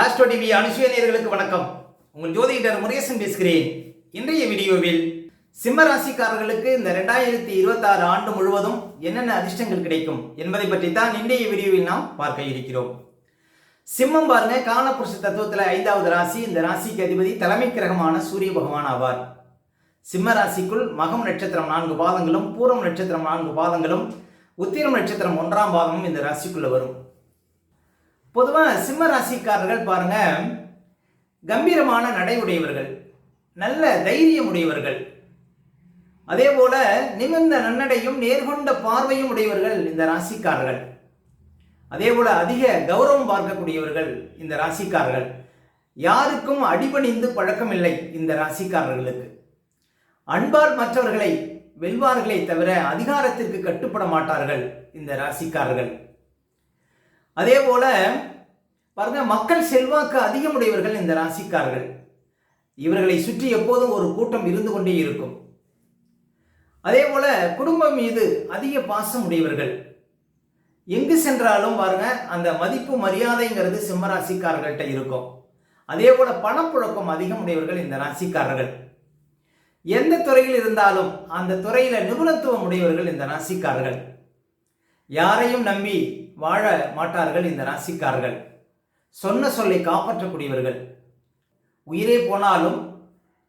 Astro TV அனுசுய நேர்களுக்கு வணக்கம். உங்கள் ஜோதிடர் முருகேசன் பேசுகிறேன். இன்றைய வீடியோவில் சிம்ம ராசிக்காரர்களுக்கு இந்த ரெண்டாயிரத்தி இருபத்தாறு ஆண்டு முழுவதும் என்னென்ன அதிர்ஷ்டங்கள் கிடைக்கும் என்பதை பற்றி தான் இன்றைய வீடியோவில் நாம் பார்க்க இருக்கிறோம். சிம்மம் பாருங்க காலபுருஷ தத்துவத்தில் ஐந்தாவது ராசி இந்த ராசிக்கு அதிபதி தலைமை கிரகமான சூரிய பகவான் ஆவார். சிம்ம ராசிக்குள் மகம் நட்சத்திரம் நான்கு பாதங்களும் பூரம் நட்சத்திரம் நான்கு பாதங்களும் உத்திரம் நட்சத்திரம் ஒன்றாம் பாதமும் இந்த ராசிக்குள்ள வரும். பொதுவாக சிம்ம ராசிக்காரர்கள் பாருங்க கம்பீரமான நடை உடையவர்கள் நல்ல தைரியம் உடையவர்கள் அதே போல நிமிர்ந்த நன்னடையும் நேர்கொண்ட பார்வையும் உடையவர்கள் இந்த ராசிக்காரர்கள். அதே போல அதிக கௌரவம் பார்க்கக்கூடியவர்கள் இந்த ராசிக்காரர்கள். யாருக்கும் அடிபணிந்து பழக்கம் இல்லை இந்த ராசிக்காரர்களுக்கு. அன்பால் மற்றவர்களை வெல்வார்களே தவிர அதிகாரத்திற்கு கட்டுப்பட மாட்டார்கள் இந்த ராசிக்காரர்கள். அதே போல பாருங்க மக்கள் செல்வாக்கு அதிகமுடையவர்கள் இந்த ராசிக்காரர்கள். இவர்களை சுற்றி எப்போதும் ஒரு கூட்டம் இருந்து கொண்டே இருக்கும். அதே போல குடும்பம் மீது அதிக பாசம் உடையவர்கள். எங்கு சென்றாலும் பாருங்க அந்த மதிப்பு மரியாதைங்கிறது சிம்ம ராசிக்காரர்கள்ட்ட இருக்கும். அதே போல பணப்புழக்கம் அதிகம் உடையவர்கள் இந்த ராசிக்காரர்கள். எந்த துறையில் இருந்தாலும் அந்த துறையில நிபுணத்துவம் உடையவர்கள் இந்த ராசிக்காரர்கள். யாரையும் நம்பி வாழ மாட்டார்கள் இந்த ராசிக்காரர்கள். சொன்ன சொல்லை காப்பாற்றக்கூடியவர்கள். உயிரே போனாலும்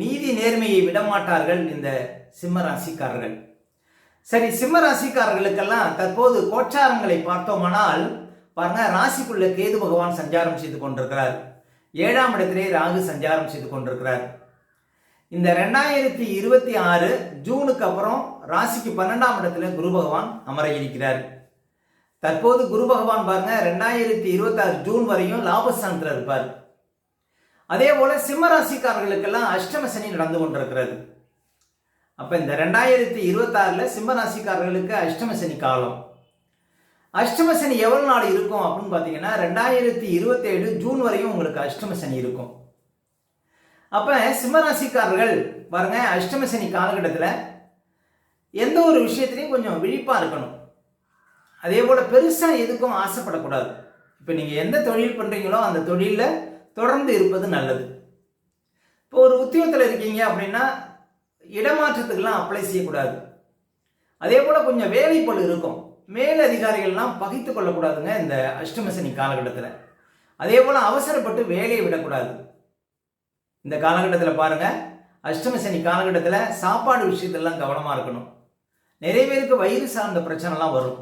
நீதி நேர்மையை விடமாட்டார்கள் இந்த சிம்ம ராசிக்காரர்கள். சரி சிம்ம ராசிக்காரர்களுக்கெல்லாம் தற்போது கோச்சாரங்களை பார்த்தோமானால் பாருங்க ராசிக்குள்ள கேது பகவான் சஞ்சாரம் செய்து கொண்டிருக்கிறார். ஏழாம் இடத்திலே ராகு சஞ்சாரம் செய்து கொண்டிருக்கிறார். இந்த ரெண்டாயிரத்தி இருபத்தி ஆறு ஜூனுக்கு அப்புறம் ராசிக்கு பன்னெண்டாம் இடத்துல குரு பகவான் அமர இருக்கிறார். தற்போது குரு பகவான் பாருங்க ரெண்டாயிரத்தி இருபத்தாறு ஜூன் வரையும் லாபஸ்தானத்தில் இருப்பார். அதே போல சிம்ம ராசிக்காரர்களுக்கெல்லாம் அஷ்டம சனி நடந்து கொண்டிருக்கிறது. அப்ப இந்த ரெண்டாயிரத்தி இருபத்தாறுல சிம்ம ராசிக்காரர்களுக்கு அஷ்டம சனி காலம். அஷ்டம சனி எவ்வளவு நாள் இருக்கும் அப்படின்னு பார்த்தீங்கன்னா ரெண்டாயிரத்தி இருபத்தேழு ஜூன் வரையும் உங்களுக்கு அஷ்டம சனி இருக்கும். அப்ப சிம்மராசிக்காரர்கள் பாருங்க அஷ்டம சனி காலகட்டத்தில் எந்த ஒரு விஷயத்திலையும் கொஞ்சம் விழிப்பா இருக்கணும். அதே போல் பெருசாக எதுக்கும் ஆசைப்படக்கூடாது. இப்போ நீங்கள் எந்த தொழில் பண்ணுறீங்களோ அந்த தொழிலில் தொடர்ந்து இருப்பது நல்லது. இப்போ ஒரு உத்தியோகத்தில் இருக்கீங்க அப்படின்னா இடமாற்றத்துக்கெல்லாம் அப்ளை செய்யக்கூடாது. அதே போல் கொஞ்சம் வேலைப்பளு இருக்கும். மேல் அதிகாரிகள்லாம் பகித்து கொள்ளக்கூடாதுங்க இந்த அஷ்டமசனி காலகட்டத்தில். அதே போல் அவசரப்பட்டு வேலையை விடக்கூடாது. இந்த காலகட்டத்தில் பாருங்கள் அஷ்டமசனி காலகட்டத்தில் சாப்பாடு விஷயத்தெல்லாம் கவனமாக இருக்கணும். நிறைய பேருக்கு வயிறு சார்ந்த பிரச்சனைலாம் வரும்.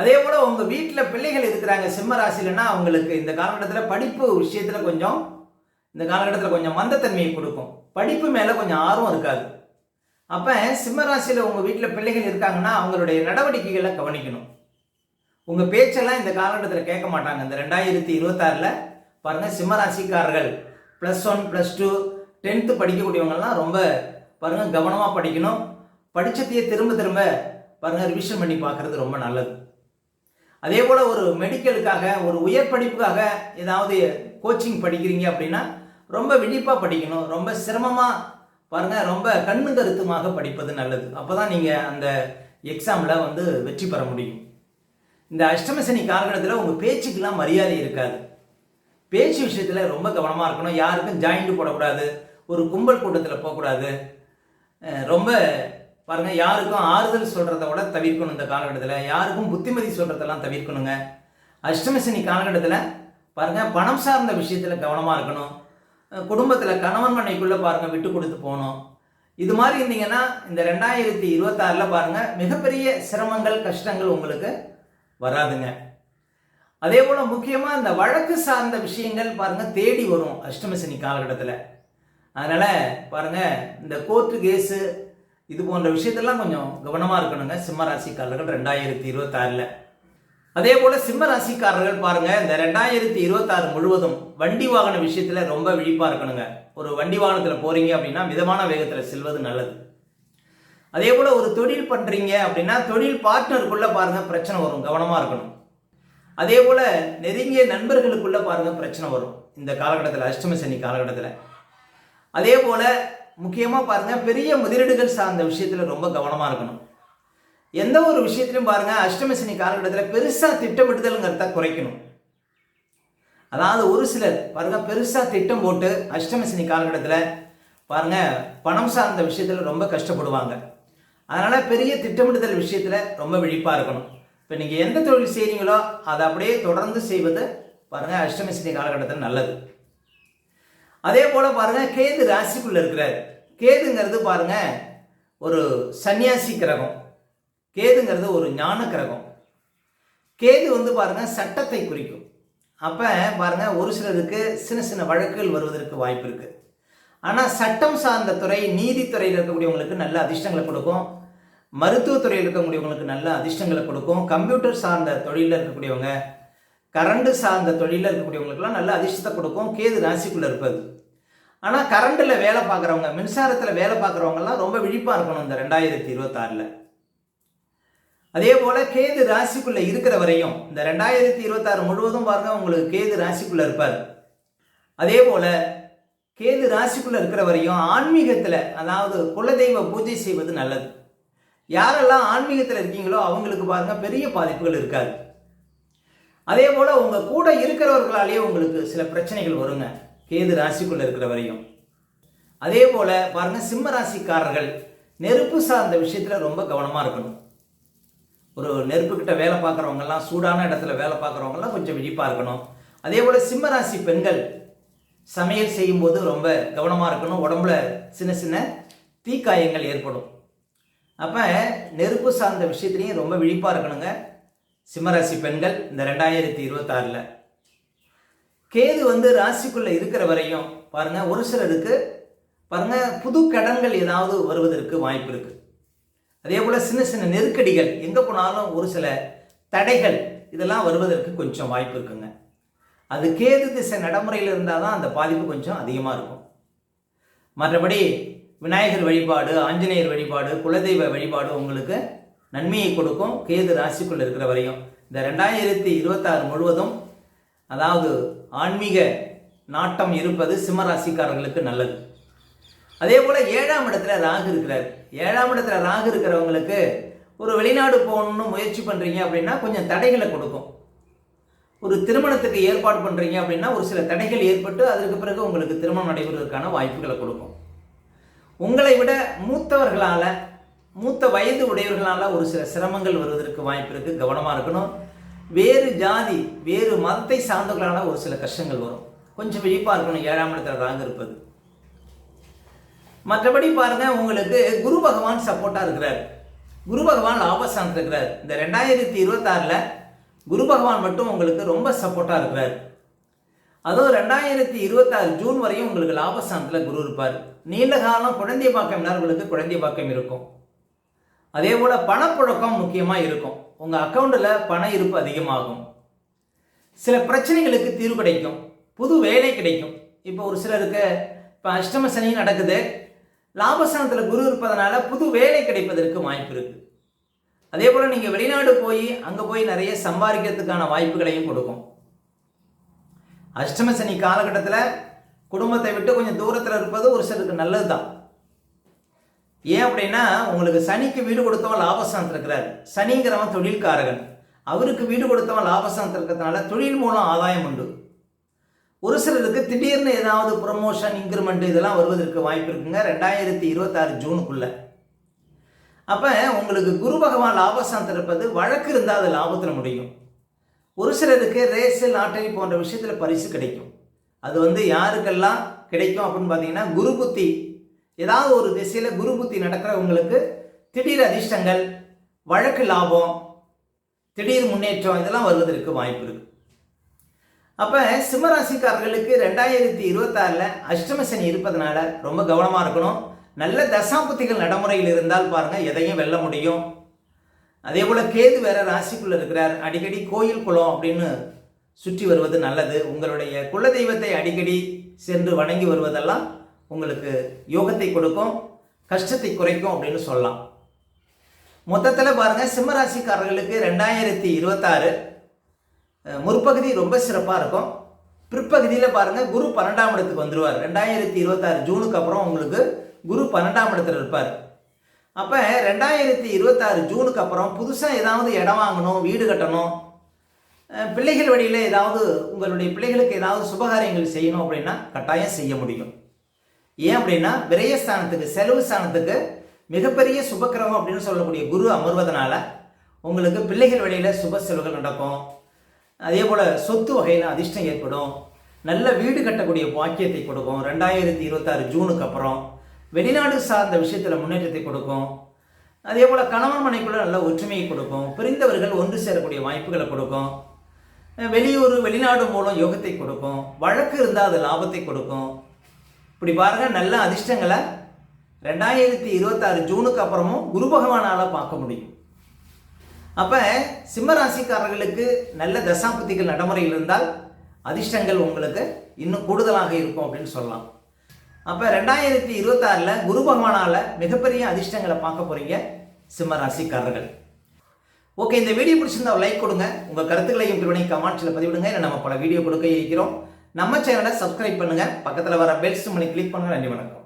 அதே போல் உங்கள் வீட்டில் பிள்ளைகள் இருக்கிறாங்க சிம்ம ராசிலன்னா அவங்களுக்கு இந்த காலகட்டத்தில் படிப்பு விஷயத்தில் கொஞ்சம் இந்த காலகட்டத்தில் கொஞ்சம் மந்தத்தன்மையை கொடுக்கும். படிப்பு மேலே கொஞ்சம் ஆர்வம் இருக்காது. அப்போ சிம்ம ராசியில் உங்கள் வீட்டில் பிள்ளைகள் இருக்காங்கன்னா அவங்களுடைய நடவடிக்கைகளை கவனிக்கணும். உங்கள் பேச்செல்லாம் இந்த காலகட்டத்தில் கேட்க மாட்டாங்க. இந்த ரெண்டாயிரத்தி இருபத்தாறில் பாருங்கள் சிம்ம ராசிக்காரர்கள் plus one plus two tenth படிக்கக்கூடியவங்கெல்லாம் ரொம்ப பாருங்கள் கவனமாக படிக்கணும். படிச்சதையே திரும்ப திரும்ப பாருங்கள் ரிவிஷன் பண்ணி பார்க்குறது ரொம்ப நல்லது. அதே போல் ஒரு மெடிக்கலுக்காக ஒரு உயர் படிப்புக்காக ஏதாவது கோச்சிங் படிக்கிறீங்க அப்படின்னா ரொம்ப விழிப்பாக படிக்கணும். ரொம்ப சிரமமாக பாருங்கள் ரொம்ப கண்ணு கருத்துமாக படிப்பது நல்லது. அப்போ தான் நீங்கள் அந்த எக்ஸாமில் வந்து வெற்றி பெற முடியும். இந்த அஷ்டமசனி காலகட்டத்தில் உங்கள் பேச்சுக்கெல்லாம் மரியாதை இருக்காது. பேச்சு விஷயத்தில் ரொம்ப கவனமாக இருக்கணும். யாருக்கும் ஜாயிண்ட் போடக்கூடாது. ஒரு கும்பல் கூட்டத்தில் போகக்கூடாது. ரொம்ப பாருங்க யாருக்கும் ஆறுதல் சொல்றதை விட தவிர்க்கணும் இந்த காலகட்டத்தில். யாருக்கும் புத்திமதி சொல்றதெல்லாம் தவிர்க்கணுங்க. அஷ்டமசனி காலகட்டத்தில் பாருங்க பணம் சார்ந்த விஷயத்தில் கவனமாக இருக்கணும். குடும்பத்தில் கணவன் மனைக்குள்ளே பாருங்க விட்டு கொடுத்து போகணும். இது மாதிரி இருந்தீங்கன்னா இந்த ரெண்டாயிரத்தி இருபத்தாறில் பாருங்க மிகப்பெரிய சிரமங்கள் கஷ்டங்கள் உங்களுக்கு வராதுங்க. அதே போல் முக்கியமாக இந்த வழக்கு சார்ந்த விஷயங்கள் பாருங்க தேடி வரும் அஷ்டமசனி காலகட்டத்தில். அதனால் பாருங்க இந்த கோர்ட்டு கேஸு இது போன்ற விஷயத்தெல்லாம் கொஞ்சம் கவனமாக இருக்கணுங்க. சிம்ம ராசிக்காரர்கள் ரெண்டாயிரத்தி இருபத்தாறில். அதே போல் சிம்ம ராசிக்காரர்கள் பாருங்கள் இந்த ரெண்டாயிரத்தி இருபத்தாறு முழுவதும் வண்டி வாகன விஷயத்தில் ரொம்ப விழிப்பாக இருக்கணுங்க. ஒரு வண்டி வாகனத்தில் போகிறீங்க அப்படின்னா மிதமான வேகத்தில் செல்வது நல்லது. அதே போல் ஒரு தொழில் பண்ணுறீங்க அப்படின்னா தொழில் பார்ட்னருக்குள்ளே பாருங்கள் பிரச்சனை வரும் கவனமாக இருக்கணும். அதே போல் நெருங்கிய நண்பர்களுக்குள்ளே பாருங்கள் பிரச்சனை வரும் இந்த காலகட்டத்தில் அஷ்டம சனி காலகட்டத்தில். அதே போல் முக்கியமாக பாருங்க பெரிய முதலீடுகள் சார்ந்த விஷயத்தில் ரொம்ப கவனமாக இருக்கணும். எந்த ஒரு விஷயத்திலும் பாருங்க அஷ்டமசனி காலகட்டத்தில் பெருசாக திட்டமிடுதல்ங்கிறத குறைக்கணும். அதாவது ஒரு சிலர் பாருங்கள் பெருசாக திட்டம் போட்டு அஷ்டமசனி காலகட்டத்தில் பாருங்க பணம் சார்ந்த விஷயத்தில் ரொம்ப கஷ்டப்படுவாங்க. அதனால் பெரிய திட்டமிடுதல் விஷயத்தில் ரொம்ப விழிப்பாக இருக்கணும். இப்போ நீங்கள் எந்த தொழில் செய்கிறீங்களோ அதை அப்படியே தொடர்ந்து செய்வது பாருங்கள் அஷ்டமசனி காலகட்டத்தில் நல்லது. அதே போல் பாருங்கள் கேது ராசிக்குள்ளே இருக்கிறார். கேதுங்கிறது பாருங்க ஒரு சன்னியாசி கிரகம். கேதுங்கிறது ஒரு ஞான கிரகம். கேது வந்து பாருங்க சட்டத்தை குறிக்கும். அப்போ பாருங்க ஒரு சிலருக்கு சின்ன சின்ன வழக்குகள் வருவதற்கு வாய்ப்பு இருக்கு. ஆனால் சட்டம் சார்ந்த துறை நீதித்துறையில் இருக்கக்கூடியவங்களுக்கு நல்ல அதிர்ஷ்டங்களை கொடுக்கும். மருத்துவத்துறையில் இருக்கக்கூடியவங்களுக்கு நல்ல அதிர்ஷ்டங்களை கொடுக்கும். கம்ப்யூட்டர் சார்ந்த தொழிலில் இருக்கக்கூடியவங்க கரண்ட் சார்ந்த தொழிலில் இருக்கக்கூடியவங்களுக்குலாம் நல்ல அதிர்ஷ்டத்தை கொடுக்கும். கேது ராசிக்குள்ளே இருப்பது. ஆனால் கரண்டில் வேலை பார்க்குறவங்க மின்சாரத்தில் வேலை பார்க்குறவங்கலாம் ரொம்ப விழிப்பாக இருக்கணும் இந்த ரெண்டாயிரத்தி இருபத்தாறில். அதே போல் கேது ராசிக்குள்ளே இருக்கிற வரையும் இந்த ரெண்டாயிரத்தி இருபத்தாறு முழுவதும் பாருங்க உங்களுக்கு கேது ராசிக்குள்ளே இருப்பார். அதே போல் கேது ராசிக்குள்ளே இருக்கிற வரையும் ஆன்மீகத்தில் அதாவது குலதெய்வ பூஜை செய்வது நல்லது. யாரெல்லாம் ஆன்மீகத்தில் இருக்கீங்களோ அவங்களுக்கு பாருங்க பெரிய பாதிப்புகள் இருக்காது. அதே போல் உங்கள் கூட இருக்கிறவர்களாலேயே உங்களுக்கு சில பிரச்சனைகள் வருங்க. கேது ராசிக்குள்ளே இருக்கிற வரையும். அதே போல் பாருங்க சிம்ம ராசிக்காரர்கள் நெருப்பு சார்ந்த விஷயத்தில் ரொம்ப கவனமாக இருக்கணும். ஒரு நெருப்புக்கிட்ட வேலை பார்க்குறவங்கெல்லாம் சூடான இடத்துல வேலை பார்க்குறவங்கலாம் கொஞ்சம் விழிப்பாக இருக்கணும். அதே போல் சிம்ம ராசி பெண்கள் சமையல் செய்யும்போது ரொம்ப கவனமாக இருக்கணும். உடம்புல சின்ன சின்ன தீக்காயங்கள் ஏற்படும். அப்போ நெருப்பு சார்ந்த விஷயத்துலையும் ரொம்ப விழிப்பாக இருக்கணுங்க. சிம்மராசி பெண்கள் இந்த ரெண்டாயிரத்தி இருபத்தாறில். கேது வந்து ராசிக்குள்ளே இருக்கிற வரையும் பாருங்க ஒரு சிலருக்கு பாருங்க புது கடன்கள் ஏதாவது வருவதற்கு வாய்ப்பு இருக்கு. அதே போல் சின்ன சின்ன நெருக்கடிகள் எங்கே போனாலும் ஒரு சில தடைகள் இதெல்லாம் வருவதற்கு கொஞ்சம் வாய்ப்பு இருக்குங்க. அது கேது திசை நடைமுறையில் இருந்தால் தான் அந்த பாதிப்பு கொஞ்சம் அதிகமாக இருக்கும். மற்றபடி விநாயகர் வழிபாடு ஆஞ்சநேயர் வழிபாடு குலதெய்வ வழிபாடு உங்களுக்கு நன்மையை கொடுக்கும் கேது ராசிக்குள்ள இருக்கிற வரையும். இந்த ரெண்டாயிரத்தி இருபத்தாறு முழுவதும் அதாவது ஆன்மீக நாட்டம் இருப்பது சிம்மராசிக்காரர்களுக்கு நல்லது. அதே போல் ஏழாம் இடத்துல ராகு இருக்கிறார். ஏழாம் இடத்துல ராகு இருக்கிறவங்களுக்கு ஒரு வெளிநாடு போகணும்னு முயற்சி பண்ணுறீங்க அப்படின்னா கொஞ்சம் தடைகளை கொடுக்கும். ஒரு திருமணத்துக்கு ஏற்பாடு பண்ணுறீங்க அப்படின்னா ஒரு சில தடைகள் ஏற்பட்டு அதற்கு பிறகு உங்களுக்கு திருமணம் நடைபெறுவதற்கான வாய்ப்புகளை கொடுக்கும். உங்களை விட மூத்தவர்களால் மூத்த வயது உடையவர்களால் ஒரு சில சிரமங்கள் வருவதற்கு வாய்ப்பு இருக்குது கவனமாக இருக்கணும். வேறு ஜாதி வேறு மதத்தை சார்ந்தவர்களான ஒரு சில கஷ்டங்கள் வரும். கொஞ்சம் விழிப்பாக இருக்கணும் ஏழாம் இடத்துல ராங்க இருப்பது. மற்றபடி பாருங்க உங்களுக்கு குரு பகவான் சப்போர்ட்டாக இருக்கிறார். குரு பகவான் லாபஸ்தானத்தில் இருக்கிறார். இந்த ரெண்டாயிரத்தி இருபத்தாறில் குரு பகவான் மட்டும் உங்களுக்கு ரொம்ப சப்போர்ட்டாக இருக்கிறார். அதுவும் ரெண்டாயிரத்தி இருபத்தாறு ஜூன் வரையும் உங்களுக்கு லாபஸ்தானத்தில் குரு இருப்பார். நீண்ட காலம் குழந்தை பாக்கியம் உங்களுக்கு குழந்தை பாக்கியம் இருக்கும். அதே போல் பணப்புழக்கம் முக்கியமாக இருக்கும். உங்கள் அக்கௌண்ட்டில் பண இருப்பு அதிகமாகும். சில பிரச்சனைகளுக்கு தீர்வு கிடைக்கும். புது வேலை கிடைக்கும். இப்போ ஒரு சிலருக்கு இப்போ அஷ்டம சனி நடக்குது. லாபஸ்தானத்தில் குரு இருப்பதனால புது வேலை கிடைப்பதற்கு வாய்ப்பு இருக்குது அதே போல் நீங்கள் வெளிநாடு போய் அங்கே போய் நிறைய சம்பாதிக்கிறதுக்கான வாய்ப்புகளையும் கொடுக்கும். அஷ்டம சனி காலகட்டத்தில் குடும்பத்தை விட்டு கொஞ்சம் தூரத்தில் இருப்பது ஒரு சிலருக்கு நல்லது தான் ஏன் அப்படின்னா உங்களுக்கு சனிக்கு வீடு கொடுத்தவன் லாபஸ்தானத்தில் இருக்கிறாரு. சனிங்கிறவன் தொழில்காரகன். அவருக்கு வீடு கொடுத்தவன் லாபஸ்தானத்தில் இருக்கிறதுனால தொழில் மூலம் ஆதாயம் உண்டு. ஒரு சிலருக்கு திடீர்னு ஏதாவது ப்ரொமோஷன் இன்க்ரிமெண்ட் இதெல்லாம் வருவதற்கு வாய்ப்பு இருக்குங்க ரெண்டாயிரத்தி இருபத்தாறு ஜூனுக்குள்ள. அப்போ உங்களுக்கு குரு பகவான் லாபஸ்தானத்தில் இருப்பது வழக்கு இருந்தால் அது லாபத்தில் முடியும். ஒரு சிலருக்கு ரேஸு லாட்டரி போன்ற விஷயத்தில் பரிசு கிடைக்கும். அது வந்து யாருக்கெல்லாம் கிடைக்கும் அப்படின்னு பார்த்தீங்கன்னா குரு புத்தி. ஏதாவது ஒரு திசையில் குரு புத்தி நடக்கிறவங்களுக்கு திடீர் அதிர்ஷ்டங்கள் வழக்கு லாபம் திடீர் முன்னேற்றம் இதெல்லாம் வருவதற்கு வாய்ப்பு இருக்கு. அப்போ சிம்மராசிக்காரர்களுக்கு ரெண்டாயிரத்தி இருபத்தாறில் அஷ்டமசனி இருப்பதனால ரொம்ப கவனமாக இருக்கணும். நல்ல தசாபுத்திகள் நடைமுறையில் இருந்தால் பாருங்கள் எதையும் வெல்ல முடியும். அதே போல் கேது வேற ராசிக்குள்ளே இருக்கிறார். அடிக்கடி கோயில் குளம் அப்படின்னு சுற்றி வருவது நல்லது. உங்களுடைய குலதெய்வத்தை அடிக்கடி சென்று வணங்கி வருவதெல்லாம் உங்களுக்கு யோகத்தை கொடுக்கும் கஷ்டத்தை குறைக்கும் அப்படின்னு சொல்லலாம். மொத்தத்தில் பாருங்கள் சிம்மராசிக்காரர்களுக்கு ரெண்டாயிரத்தி இருபத்தாறு முற்பகுதி ரொம்ப சிறப்பாக இருக்கும். பிற்பகுதியில் பாருங்கள் குரு பன்னெண்டாம் இடத்துக்கு வந்துடுவார் ரெண்டாயிரத்தி இருபத்தாறு ஜூனுக்கு அப்புறம் உங்களுக்கு குரு பன்னெண்டாம் இடத்துல இருப்பார். அப்போ ரெண்டாயிரத்தி இருபத்தாறு ஜூனுக்கு அப்புறம் புதுசாக ஏதாவது இடம் வாங்கணும் வீடு கட்டணும் பிள்ளைகள் வழியில் ஏதாவது உங்களுடைய பிள்ளைகளுக்கு ஏதாவது சுபகாரியங்கள் செய்யணும் அப்படின்னா கட்டாயம் செய்ய முடியும். ஏன் அப்படின்னா விரயஸ்தானத்துக்கு செலவு ஸ்தானத்துக்கு மிகப்பெரிய சுபக்கிரகம் அப்படின்னு சொல்லக்கூடிய குரு அமர்வதனால உங்களுக்கு பிள்ளைகள் வழியில் சுப செலவுகள் நடக்கும். அதே போல் சொத்து வகையில் அதிர்ஷ்டம் ஏற்படும். நல்ல வீடு கட்டக்கூடிய பாக்கியத்தை கொடுக்கும். ரெண்டாயிரத்தி இருபத்தாறு ஜூனுக்கு அப்புறம் வெளிநாடு சார்ந்த விஷயத்தில் முன்னேற்றத்தை கொடுக்கும். அதே போல் கணவன் மனைக்குள்ள நல்ல ஒற்றுமையை கொடுக்கும். பிரிந்தவர்கள் ஒன்று சேரக்கூடிய வாய்ப்புகளை கொடுக்கும். வெளியூர் வெளிநாடு மூலம் யோகத்தை கொடுக்கும். வழக்கு இருந்தால் அது லாபத்தை கொடுக்கும். இப்படி பாருங்க நல்ல அதிர்ஷ்டங்களை ரெண்டாயிரத்தி இருபத்தாறு ஜூனுக்கு அப்புறமும் குரு பகவானால் பார்க்க முடியும். அப்போ சிம்ம ராசிக்காரர்களுக்கு நல்ல தசாபுத்திகள் நடைமுறையில் இருந்தால் அதிர்ஷ்டங்கள் உங்களுக்கு இன்னும் கூடுதலாக இருக்கும் அப்படின்னு சொல்லலாம். அப்போ ரெண்டாயிரத்தி இருபத்தாறில் குரு பகவானால் மிகப்பெரிய அதிர்ஷ்டங்களை பார்க்க போகிறீங்க சிம்ம ராசிக்காரர்கள் ஓகே இந்த வீடியோ பிடிச்சிருந்தா லைக் கொடுங்க. உங்கள் கருத்துக்களையும் திருவனை கமெண்ட்ஸில் பதிவிடுங்க. இல்லை நம்ம பல வீடியோ கொடுக்க இருக்கிறோம். நம்ம சேனலை சப்ஸ்கிரைப் பண்ணுங்கள் பக்கத்தில் வர பெல் சிம்மனை கிளிக் பண்ணுங்க. நன்றி வணக்கம்.